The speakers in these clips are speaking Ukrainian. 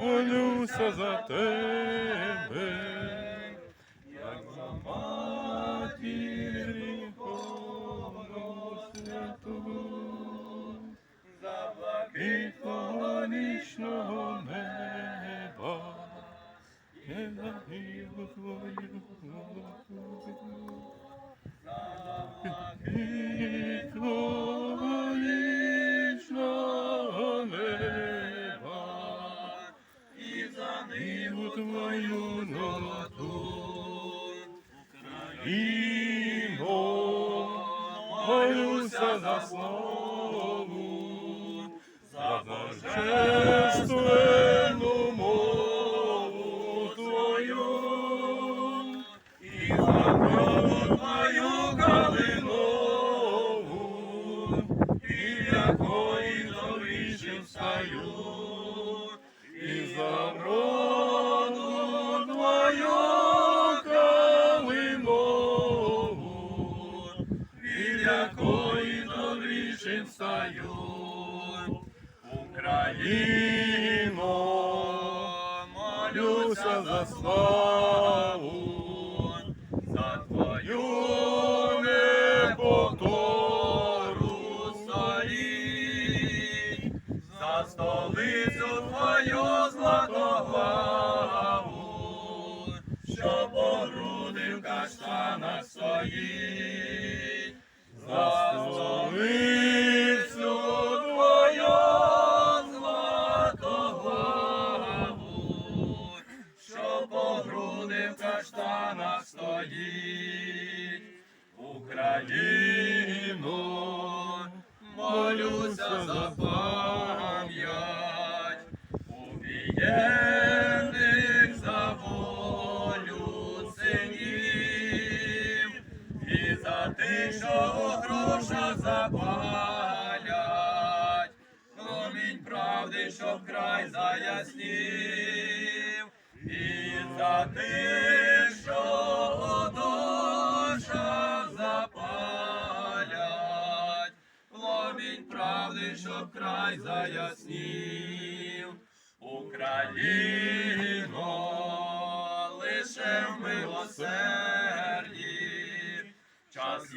молюся за тебе, як за матір гріховну святу, за блакит твого вічного неба, не загибу твою Блакит твого Україно, молюся за слову, за торжественну від якої добрішим стаю. Україно, молюся за славу, за твою непокору стоїть, за столицю твою златоглаву, що по груди в каштанах стоїть, каштанах стоїть, Україно, молюся за пам'ять убієнних що у грошах запалять, промінь правди, щоб край заяснів, і за тих, що у запалять, промінь правди, щоб край заяснів. Україно, лише в милосерді, час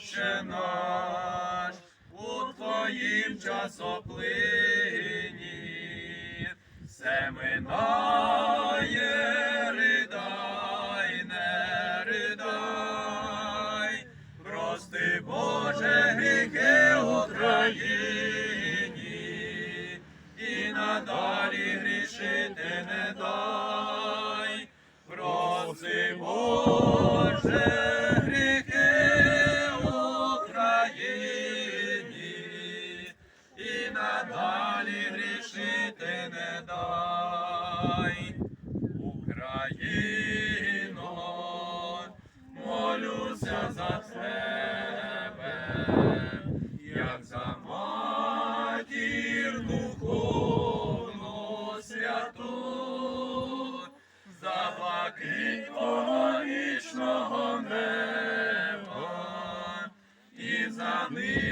Отче наш, у Твоїм часоплині, все минає, ридай, не ридай, прости, Боже, гріхи Україні, і надалі грішити не дай, проси, Боже, надалі грішити не дай. Україно, молюся за тебе, як за матір духовну святу, за блакит твого вічного неба, і за золоту.